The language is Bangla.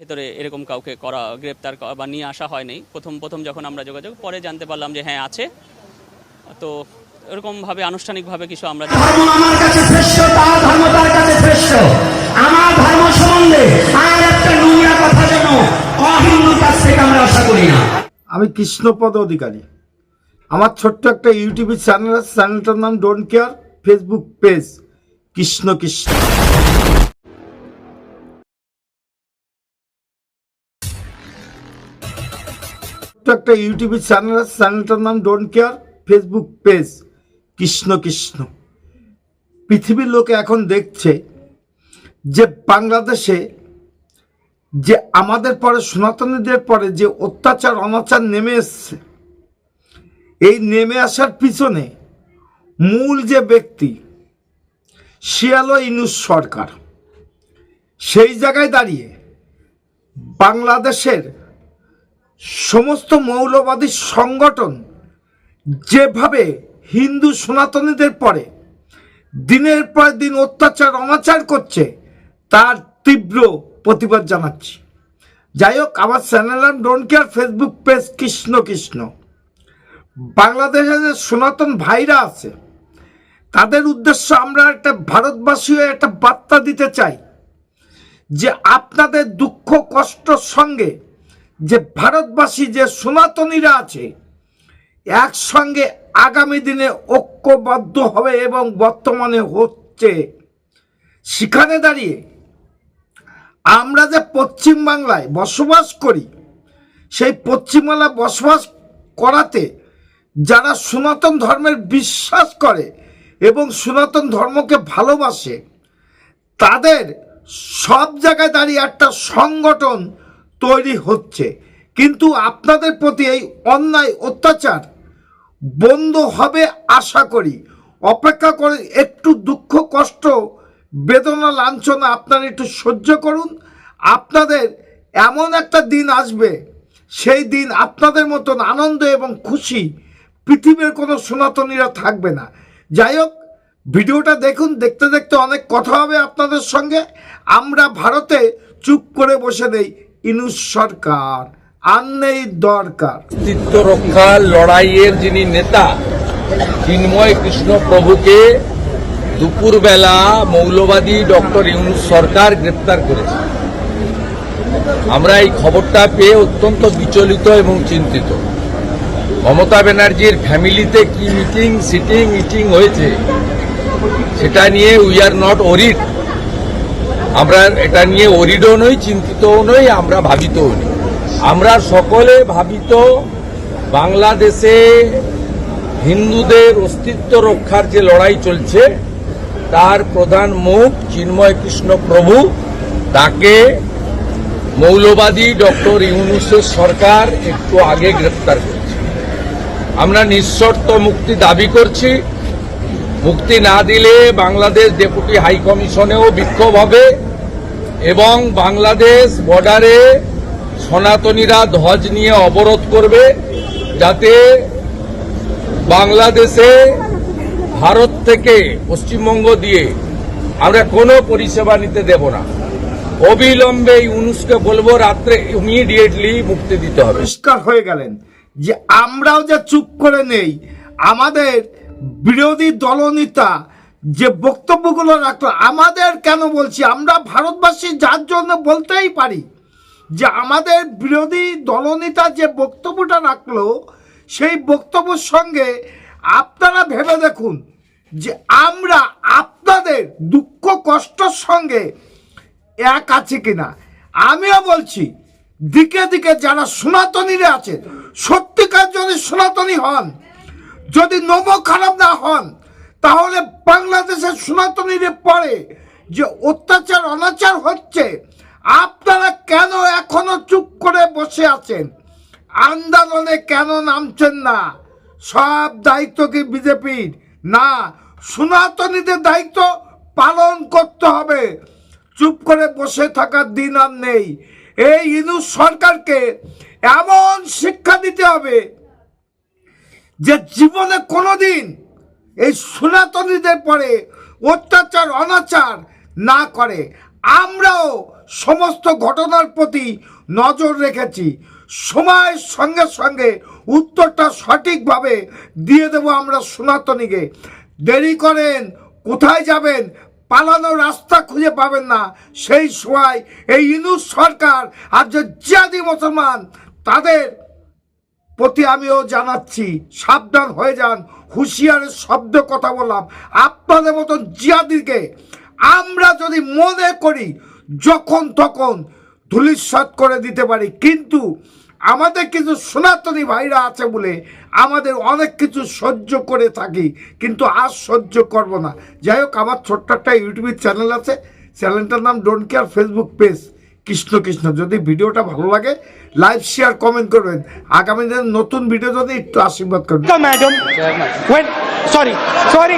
ভেতরে এরকম কাউকে করা গ্রেপ্তার বা নিয়ে আসা হয়নি। প্রথম প্রথম যখন আমরা যোগাযোগ পরে জানতে পারলাম যে হ্যাঁ আছে। তো এরকমভাবে আনুষ্ঠানিকভাবে কিছু আমরা জানি ধর্ম আমার কাছে শ্রেষ্ঠ তার ধর্ম তার কাছে শ্রেষ্ঠ। আমার ধর্ম সম্বন্ধে আর একটা নোংরা কথা যেন অহিন্দুর কাছ থেকে আমরা আশা করি না। আমি কৃষ্ণপদ অধিকারী। আমার ছোট্ট একটা ইউটিউব চ্যানেল আছে চ্যানেলটার নাম don't care Facebook page Krishna Krishna. ছোট্ট একটা ইউটিউব চ্যানেল আছে চ্যানেলটার নাম don't care Facebook page Krishna Krishna. পৃথিবীর লোকে এখন দেখছে যে বাংলাদেশে যে আমাদের পরে, সনাতনীদের পরে যে অত্যাচার, অনাচার নেমে এসছে, এই নেমে আসার পিছনে মূল যে ব্যক্তি শিয়ালো ইনুস সরকার। সেই জায়গায় দাঁড়িয়ে বাংলাদেশের সমস্ত মৌলবাদী সংগঠন যেভাবে হিন্দু সনাতনীদের পরে দিনের পর দিন অত্যাচার, অনাচার করছে, তার তীব্র প্রতিবাদ জানাচ্ছি। যাই হোক, আমার চ্যানেল নাম don't care Facebook page Krishna Krishna. বাংলাদেশে যে সনাতন ভাইরা আছে, তাদের উদ্দেশ্য আমরা একটা ভারতবাসী হয়ে একটা বার্তা দিতে চাই যে আপনাদের দুঃখ কষ্টর সঙ্গে যে ভারতবাসী, যে সনাতনীরা আছে, একসঙ্গে আগামী দিনে ঐক্যবদ্ধ হবে এবং বর্তমানে হচ্ছে, সেখানে দাঁড়িয়ে আমরা যে পশ্চিম বাংলায় বসবাস করি, সেই পশ্চিমবাংলায় বসবাস করাতে যারা সনাতন ধর্মের বিশ্বাস করে এবং সনাতন ধর্মকে ভালোবাসে, তাদের সব জায়গায় দাঁড়িয়ে একটা সংগঠন তৈরি হচ্ছে। কিন্তু আপনাদের প্রতি এই অন্যায় অত্যাচার বন্ধ হবে আশা করি। অপেক্ষা করে একটু দুঃখ, কষ্ট, বেদনা, লাঞ্ছনা আপনারা একটু সহ্য করুন। আপনাদের এমন একটা দিন আসবে, সেই দিন আপনাদের মতন আনন্দ এবং খুশি পৃথিবীর কোনো সনাতনীরা থাকবে না। যাই হোক, ভিডিওটা দেখুন, দেখতে দেখতে অনেক কথা হবে আপনাদের সঙ্গে। আমরা ভারতে চুপ করে বসে নেই। ইনুস সরকার, আর দরকার। অস্তিত্ব রক্ষার লড়াইয়ের যিনি নেতা, চিন্ময় কৃষ্ণ প্রভুকে দুপুরবেলা মৌলবাদী ডক্টর ইউনুস সরকার গ্রেপ্তার করেছে। আমরা এই খবরটা পেয়ে অত্যন্ত বিচলিত এবং চিন্তিত। মমতা ব্যানার্জির ফ্যামিলিতে কি মিটিং, সিটিং, মিটিং হয়েছে, সেটা নিয়ে উই আর নট ওরিড আমরা এটা নিয়ে ওরিডও নই, চিন্তিতও নই, আমরা ভাবিতও নই। আমরা সকলে ভাবিত বাংলাদেশে হিন্দুদের অস্তিত্ব রক্ষার যে লড়াই চলছে, তার প্রধান মুখ চিন্ময় কৃষ্ণ প্রভু। তাকে মৌলবাদী ডক্টর ইউনুসের সরকার একটু আগে গ্রেপ্তার করেছে। আমরা নিঃশর্ত মুক্তি দাবি করছি। মুক্তি না দিলে বাংলাদেশ ডেপুটি হাই কমিশনেও বিক্ষোভ হবে। এবং বাংলাদেশ বর্ডারে সনাতনীরা ধ্বজ নিয়ে অবরোধ করবে যাতে বাংলাদেশে ভারত থেকে পশ্চিমবঙ্গ দিয়ে আমরা কোনো পরিষেবা নিতে দেব না। অবিলম্বে এই ইউনুসকে বলব, রাত্রে ইমিডিয়েটলি মুক্তি দিতে হবে। পরিষ্কার হয়ে গেলেন যে আমরাও যে চুপ করে নেই, আমাদের বিরোধী দলনেতা যে বক্তব্যগুলো রাখল আমাদের কেন বলছি? আমরা ভারতবাসী, যার জন্য বলতেই পারি যে আমাদের বিরোধী দলনেতা যে বক্তব্যটা রাখল, সেই বক্তব্যের সঙ্গে আপনারা ভেবে দেখুন যে আমরা আপনাদের দুঃখ কষ্টর সঙ্গে এক আছে কিনা। আমিও বলছি, দিকে দিকে যারা সনাতনীরা আছে সত্যিকার যদি সনাতনী হন, যদি নম খারাপ না হন তাহলে বাংলাদেশের সনাতনীদের পরে যে অত্যাচার, অনাচার হচ্ছে। আপনারা কেন এখনও চুপ করে বসে আছেন? আন্দোলনে কেন নামছেন না? সব দায়িত্ব কি বিজেপির? না, সনাতনীদের দায়িত্ব পালন করতে হবে। চুপ করে বসে থাকার দিন আর নেই। এই ইনু সরকারকে এমন শিক্ষা দিতে হবে যে জীবনে কোনোদিন এই সনাতনীদের পরে অত্যাচার, অনাচার না করে। আমরাও সমস্ত ঘটনার প্রতি নজর রেখেছি। সময়ের সঙ্গে সঙ্গে উত্তরটা সঠিকভাবে দিয়ে দেব আমরা সনাতনীকে। দেরি করেন, কোথায় যাবেন, পালানোর রাস্তা খুঁজে পাবেন না। সেই সময় এই ইনুস সরকার আর যে জিয়াদি মুসলমান, তাদের প্রতি আমিও জানাচ্ছি, সাবধান হয়ে যান হুঁশিয়ারের শব্দ কথা বললাম। আপনাদের মতন জিয়াদিকে আমরা যদি মনে করি, যখন তখন ধুলিস্বাদ করে দিতে পারি। কিন্তু আমাদের কিছু সনাতনী ভাইরা আছে বলে আমাদের অনেক কিছু সহ্য করে থাকি, কিন্তু আর সহ্য করব না। যাই হোক, আমার ছোট্ট একটা ইউটিউবের চ্যানেল আছে। চ্যানেলটার নাম don't care Facebook page. Krishna Krishna. যদি ভিডিওটা ভালো লাগে লাইভ শেয়ার কমেন্ট করবেন। আগামী দিনে নতুন ভিডিও যদি একটু আশীর্বাদ করবেন। Madam. Sorry sorry, sorry.